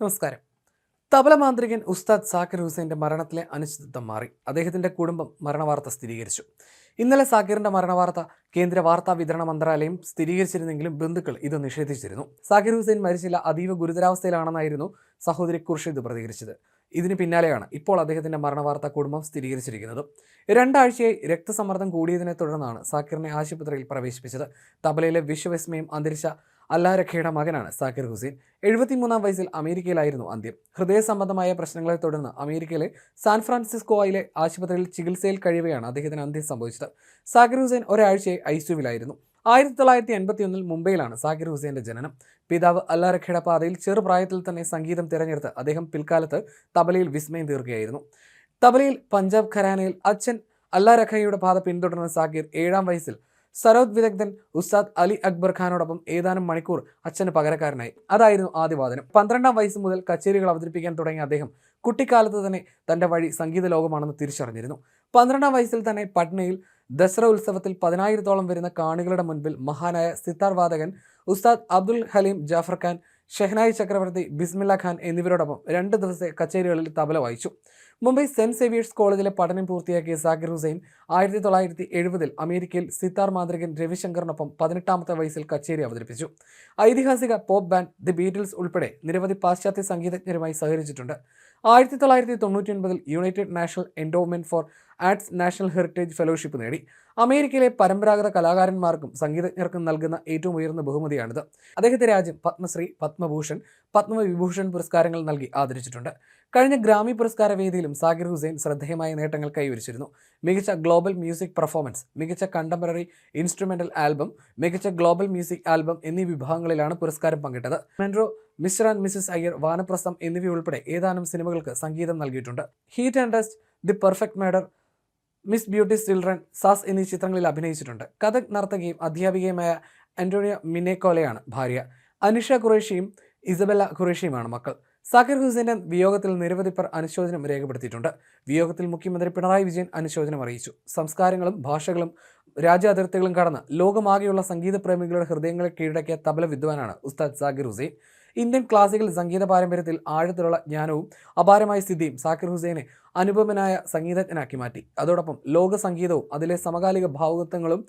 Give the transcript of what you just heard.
നമസ്കാരം. തബല മാന്ത്രികൻ ഉസ്താദ് സാക്കിർ ഹുസൈന്റെ മരണത്തിലെ അനിശ്ചിതത്വം മാറി. അദ്ദേഹത്തിന്റെ കുടുംബം മരണവാർത്ത സ്ഥിരീകരിച്ചു. ഇന്നലെ സാക്കിറിന്റെ മരണവാർത്ത കേന്ദ്ര വാർത്താ വിതരണ മന്ത്രാലയം സ്ഥിരീകരിച്ചിരുന്നെങ്കിലും ബന്ധുക്കൾ ഇത് നിഷേധിച്ചിരുന്നു. സാക്കിർ ഹുസൈൻ മരിച്ചില്ല അതീവ ഗുരുതരാവസ്ഥയിലാണെന്നായിരുന്നു സഹോദരി ഖുർഷിദ് പ്രതികരിച്ചത്. ഇതിന് പിന്നാലെയാണ് ഇപ്പോൾ അദ്ദേഹത്തിന്റെ മരണവാർത്ത കുടുംബം സ്ഥിരീകരിച്ചിരിക്കുന്നത്. രണ്ടാഴ്ചയായി രക്തസമ്മർദ്ദം കൂടിയതിനെ തുടർന്നാണ് സാക്കിറിനെ ആശുപത്രിയിൽ പ്രവേശിപ്പിച്ചത്. തബലയിലെ വിശ്വവിസ്മയം അന്തരിച്ച അല്ലാരഖയുടെ മകനാണ് സാക്കിർ ഹുസൈൻ. എഴുപത്തിമൂന്നാം വയസ്സിൽ അമേരിക്കയിലായിരുന്നു അന്ത്യം. ഹൃദയ സംബന്ധമായ പ്രശ്നങ്ങളെ തുടർന്ന് അമേരിക്കയിലെ സാൻ ഫ്രാൻസിസ്കോയിലെ ആശുപത്രിയിൽ ചികിത്സയിൽ കഴിയുകയാണ് അദ്ദേഹത്തിന് അന്ത്യം സംഭവിച്ചത്. സാക്കിർ ഹുസൈൻ ഒരാഴ്ചയായി ഐസ്യുവിലായിരുന്നു ആയിരത്തി തൊള്ളായിരത്തി എൺപത്തി ഒന്നിൽ മുംബൈയിലാണ് സാക്കിർ ഹുസൈന്റെ ജനനം. പിതാവ് അല്ലാരഖയുടെ പാതയിൽ ചെറുപ്രായത്തിൽ തന്നെ സംഗീതം തിരഞ്ഞെടുത്ത് അദ്ദേഹം പിൽക്കാലത്ത് തബലയിൽ വിസ്മയം തീർക്കുകയായിരുന്നു. തബലയിൽ പഞ്ചാബ് ഖരാനയിൽ അച്ഛൻ അല്ലാരഖയുടെ പാത പിന്തുടർന്ന സാക്കിർ ഏഴാം വയസ്സിൽ സരോദ് വിദഗ്ധൻ ഉസ്താദ് അലി അക്ബർ ഖാനോടൊപ്പം ഏതാനും മണിക്കൂർ അച്ഛന് പകരക്കാരനായി. അതായിരുന്നു ആദ്യവാദനം പന്ത്രണ്ടാം വയസ്സ് മുതൽ കച്ചേരികൾ അവതരിപ്പിക്കാൻ തുടങ്ങിയ അദ്ദേഹം കുട്ടിക്കാലത്ത് തന്നെ തന്റെ വഴി സംഗീത ലോകമാണെന്ന് തിരിച്ചറിഞ്ഞിരുന്നു. പന്ത്രണ്ടാം വയസ്സിൽ തന്നെ പട്നയിൽ ദസറ ഉത്സവത്തിൽ പതിനായിരത്തോളം വരുന്ന കാണികളുടെ മുൻപിൽ മഹാനായ സിത്താർ വാദകൻ ഉസ്താദ് അബ്ദുൽ ഹലീം ജാഫർ ഖാൻ ഷെഹനായി ചക്രവർത്തി ബിസ്മില്ല ഖാൻ എന്നിവരോടൊപ്പം രണ്ട് ദിവസത്തെ കച്ചേരികളിൽ തബല വായിച്ചു. മുംബൈ സെന്റ് സേവിയേഴ്സ് കോളേജിലെ പഠനം പൂർത്തിയാക്കിയ സാഗിർ ഹുസൈൻ ആയിരത്തി തൊള്ളായിരത്തി എഴുപതിൽ അമേരിക്കയിൽ സിത്താർ മാന്ത്രികൻ രവിശങ്കറിനൊപ്പം പതിനെട്ടാമത്തെ വയസ്സിൽ കച്ചേരി അവതരിപ്പിച്ചു. ഐതിഹാസിക പോപ്പ് ബാൻഡ് ദി ബീറ്റിൽസ് ഉൾപ്പെടെ നിരവധി പാശ്ചാത്യ സംഗീതജ്ഞരുമായി സഹകരിച്ചിട്ടുണ്ട്. ആയിരത്തി തൊള്ളായിരത്തി തൊണ്ണൂറ്റി ഒൻപതിൽ United National Endowment for Arts National Heritage Fellowship നേടി. അമേരിക്കയിലെ പരമ്പരാഗത കലാകാരന്മാർക്കും സംഗീതജ്ഞർക്കും നൽകുന്ന ഏറ്റവും ഉയർന്ന ബഹുമതിയാണിത്. അദ്ദേഹത്തെ രാജ്യം പത്മശ്രീ പത്മഭൂഷൺ പത്മവിഭൂഷൺ പുരസ്കാരങ്ങൾ നൽകി ആദരിച്ചിട്ടുണ്ട്. കഴിഞ്ഞ ഗ്രാമി പുരസ്കാര വേദിയിലും സാകിർ ഹുസൈൻ ശ്രദ്ധേയമായ നേട്ടങ്ങൾ കൈവരിച്ചിരുന്നു. മികച്ച ഗ്ലോബൽ മ്യൂസിക് പെർഫോമൻസ് മികച്ച കണ്ടംപററി ഇൻസ്ട്രുമെന്റൽ ആൽബം മികച്ച ഗ്ലോബൽ മ്യൂസിക് ആൽബം എന്നീ വിഭാഗങ്ങളിലാണ് പുരസ്കാരം പങ്കിട്ടത്. മെൻറോ Mr and Mrs Iyer Vanaprastham എന്നിവയുൾപ്പെടെ ഏതാനും സിനിമകൾക്ക് സംഗീതം നൽകിയിട്ടുണ്ട്. Heat and Dust The Perfect Murder Miss Beauty Children Saaz എന്നീ ചിത്രങ്ങളിൽ അഭിനയിച്ചിട്ടുണ്ട്. കഥക് നർത്തകിയും അധ്യാപികയുമായ ആന്റോണിയോ മിനേക്കോലയാണ് ഭാര്യ. അനിഷ ഖുറേഷിയും ഇസബെല്ല ഖുറേഷിയുമാണ് മക്കൾ. സാക്കിർ ഹുസൈന്റെ വിയോഗത്തിൽ നിരവധി പേർ അനുശോചനം രേഖപ്പെടുത്തിയിട്ടുണ്ട്. വിയോഗത്തിൽ മുഖ്യമന്ത്രി പിണറായി വിജയൻ അനുശോചനം അറിയിച്ചു. സംസ്കാരങ്ങളും ഭാഷകളും രാജ്യാതിർത്തികളും കടന്ന് ലോകമാകെയുള്ള സംഗീത പ്രേമികളുടെ ഹൃദയങ്ങളെ കീഴടക്കിയ തബല വിദ്വാനാണ് ഉസ്താദ് സാക്കിർ ഹുസൈൻ. ഇന്ത്യൻ ക്ലാസിക്കൽ സംഗീത പാരമ്പര്യത്തിൽ ആഴത്തിലുള്ള ജ്ഞാനവും അപാരമായ സ്ഥിതിയും സാക്കിർ ഹുസൈനെ അനുപമനായ സംഗീതജ്ഞനാക്കി മാറ്റി. അതോടൊപ്പം ലോക സംഗീതവും അതിലെ സമകാലിക ഭാവുകത്വങ്ങളും